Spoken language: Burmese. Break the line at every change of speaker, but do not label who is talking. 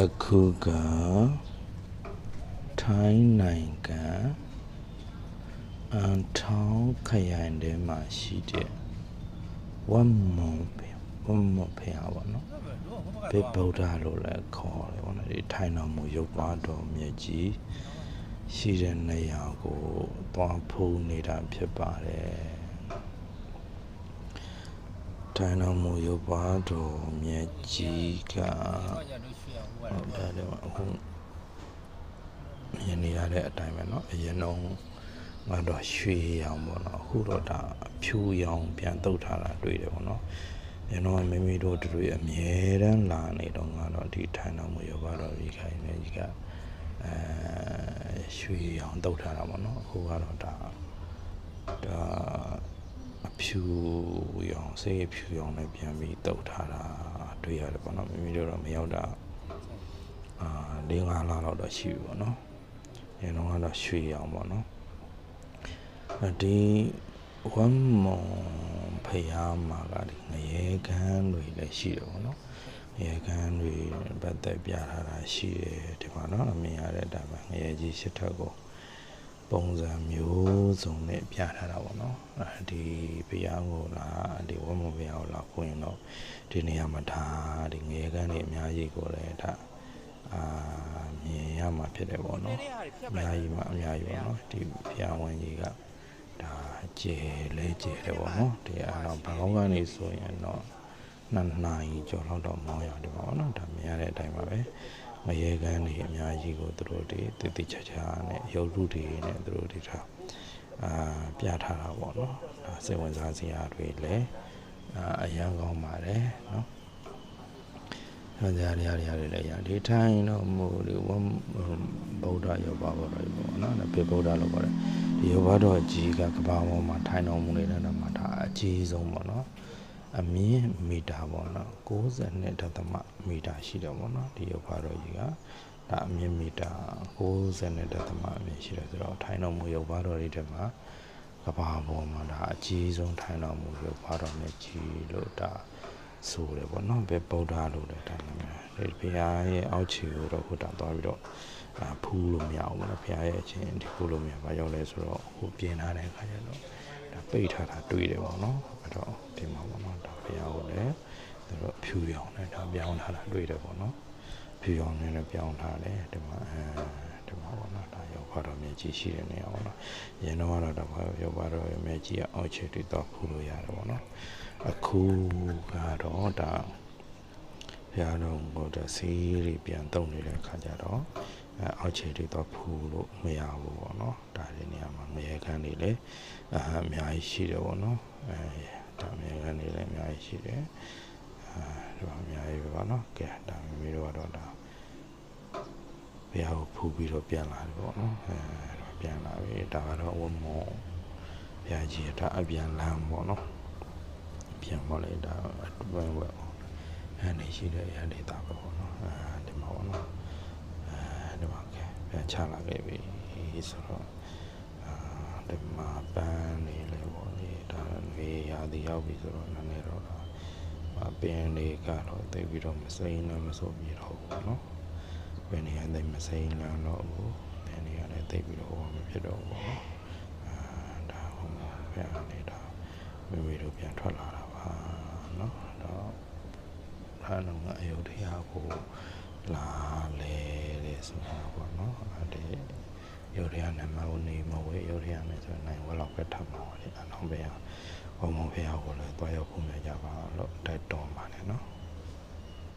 အခုကထိုင်းနိုင်ငံအန်ထောင်းခရိုင်ထဲမှာရှိတဲ့ဝမ်မုံဖေဝမ်မုံဖေဟာပေါ့နော်ဘေဗုဒ္ဓလို့လည်းခေါ်တယ်ပေါ့နော်ဒီထိုင်းတော်မူရုပ်ပါတော်မြတ်ကြီးရှိတဲ့နေရာကိုသွားဖို့နေတာဖြစ်ပါတယ် ထိုင်းတော်မူရုပ်ပါတော်မြတ်ကြီးက ဟုတ်တယ်ဒီမှာအခုမြင်နေရတဲ့အတိုင်းပဲเนาะအရင်တော့ငါတော့ရွှေရောင်ပေါ့နော်အခုတော့ဒါဖြူရောင်ပြန်တုတ်ထားတာတွေ့တယ်ပေါ့နော်အရင်တော့မိမိတို့တို့အမြဲတမ်းလာနေတော့ငါတော့ဒီထိုင်တော်မူရောပါတော့ဒီခိုင်နေကြီးကအဲရွှေရောင်တုတ်ထားတာပေါ့နော်အခုကတော့ဒါဒါအ ဖြူရောင်စေးဖြူရောင်နဲ့ပြန်ပြီးတုတ်ထားတာတွေ့ရတယ်ပေါ့နော်မိမိတို့တော့မရောက်တာအာ၄၅လလောက်တော့ရှိပြီပေါ့နော်။အဲတော့ကတော့ရွှေရောင်ပေါ့နော်။အဲဒီဝမ်မွန်ဖယားမှာကဒီငရေကန်းတွေလည်းရှိတယ်ပေါ့နော်။ငရေကန်းတွေပတ်သက်ပြထားတာရှိတယ်ဒီမှာနော်အမြင်ရတဲ့အတိုင်းပဲငရေကြီးရှစ်ထက်ကို ပုံစံမျိုးစုံနဲ့ပြထားတာပေါ့နော်။အဲဒီဖယားကိုလာဒီဝမ်မွန်ဖယားကိုလာဖွင့်တော့ဒီနေရာမှာဒါဒီငရေကန်းတွေအများကြီးကိုလည်းဒါအာမြင်ရမှာဖြစ်တယ်ပေါ့နော်အများကြီးမှအများကြီးပေါ့နော်ဒီဘုရားဝန်ကြီးကဒါကျဲလဲကျဲတယ်ပေါ့နော်ဒီအားတော့ဘာကောင်းကနေဆိုရင်တော့နှစ်နာရီကျော်လောက်တော့မောင်းရတယ်ပေါ့နော်ဒါမြင်ရတဲ့အတိုင်းပါပဲ မရေကန်းတွေအများကြီးကိုသူတို့တွေတည်တည်ချာချာနဲ့ရုပ်ထုတွေနဲ့သူတို့တွေထားအာပြထားတာပေါ့နော်ဒါစိတ်ဝင်စားစရာတွေလည်းအာအရန်ကောင်းပါတယ်နော်။ဟောကြားရရရလည်းရဒီထိုင်းတော့မို့ဒီဝမ်ဗုဒ္ဓယောဘာဘောတော့ပေါ့နော်။ဒါပေဗုဒ္ဓလို့ခေါ်တယ်။ဒီယောဘာတော်ကြီးကကဘာပေါ်မှာထိုင်းတော်မူနေတဲ့နေရာမှာဒါအကြီးဆုံးပေါ့နော်။ အမြင့်မီတာပေါ့နော်62ဒသမမီတာရှိတယ်ပေါ့နော်။ဒီယောဘာတော်ကြီးကဒါအမြင့်မီတာ62ဒသမအမြင့်ရှိတယ်ဆိုတော့ထိုင်းတော်မူယောဘာတော်တွေထဲမှာကဘာပေါ်မှာဒါအကြီးဆုံးထိုင်းတော်မူယောဘာတော်နဲ့ကြီးလို့ဒါဆိုတယ်ပေါ့နော်ဘယ်ဗုဒ္ဓလို့လည်းတာနာမည်ဒီဘုရားရဲ့အောက်ခြေကိုတော့ခုတာသွားပြီးတော့အာဖူးလို့မရဘူးပေါ့နော်ဘုရားရဲ့အချင်းဒီဖူးလို့မရဘာကြောင့်လဲဆိုတော့ဟိုပြင်ထားတဲ့အခါကျတော့ဒါ ပိတ်ထားတာတွေ့တယ်ပေါ့နော်အဲ့တော့ဒီမှာပေါ့နော်ဒါဘုရားကိုလည်းသူတို့ဖြူရောင်နဲ့ဒါပြောင်းထားတာတွေ့တယ်ပေါ့နော်ဖြူရောင်နဲ့လည်းပြောင်းထားတယ်ဒီမှာအဲဒီမှာပေါ့နော်ဒါရောက်ပါတော့မြေကြီးရှိတဲ့နေရာပေါ့နော်ရင်းတော့ကတော့ဒါရောက်ပါတော့မြေကြီးကအောက်ခြေတွေ့တော့ဖူးလို့ရတယ်ပေါ့နော်အခုကတော့ဒါဘုရားတော်ဘုရားဆေးတွေပြန်တုံနေတဲ့ခါကျတော့ အဲအောက်ခြေတွေတော့ဖူလို့မရဘူးပေါ့နော်ဒါဒီနေရာမှာငရေခမ်းတွေလည်းအအများကြီးရှိတယ်ပေါ့နော်အဲဒါငရေခမ်းတွေလည်းအများကြီးရှိတယ်အဲဒီမှာအများကြီးပဲပေါ့နော်ကဲဒါမိမိတို့ကတော့ဒါဘုရားကိုဖူပြီးတော့ပြန်လာတယ်ပေါ့နော်အဲပြန်လာပြီဒါကတော့ဝမောဘုရားကြီးဒါအပြန်လမ်းပေါ့နော်ပြန်ပေါ်လိုက်တာအတွင်းဝက်အဲ့ဒီရှိတဲ့ရဒေတာပဲပေါ့နော်အဲဒီမှာပေါ့နော်အဲဒီမှာကဲ ပြန်ချလာခဲ့ပြီဆိုတော့အဲဒီမှာပန်းနေလေပေါ့လေဒါနေရာဒီရောက်ပြီဆိုတော့နည်းနည်းတော့ပင်တွေကတော့တိတ်ပြီးတော့မစိမ့်လည်းမစိုးပြတော့ဘူးပေါ့နော်ပင်တွေအဲ့မစိမ့်လည်းတော့ဘူးပင်တွေလည်းတိတ်ပြီးတော့မဖြစ်တော့ဘူးပေါ့နော်အဲဒါဟိုမှာပြန်နေတာမိမိတို့ပြန်ထွက်လာတာပါเนาะတော့ဘာလို့ငါအယုဒ္ဓယကို လာလေတဲ့ဆိုတာပေါ့နော်အဲဒီရုပ်ရရနဲ့မဟုတ်နေမဝေးရုပ်ရရနဲ့ဆိုနိုင်ဝက်လောက်ပဲထပ်မှာပါလေအနောင်ဘယ်ဟာဘုံဘုံဘုရားကိုလည်းတွားရောက်ဖို့မြကြပါလို့တိုက်တော်ပါတယ်နော်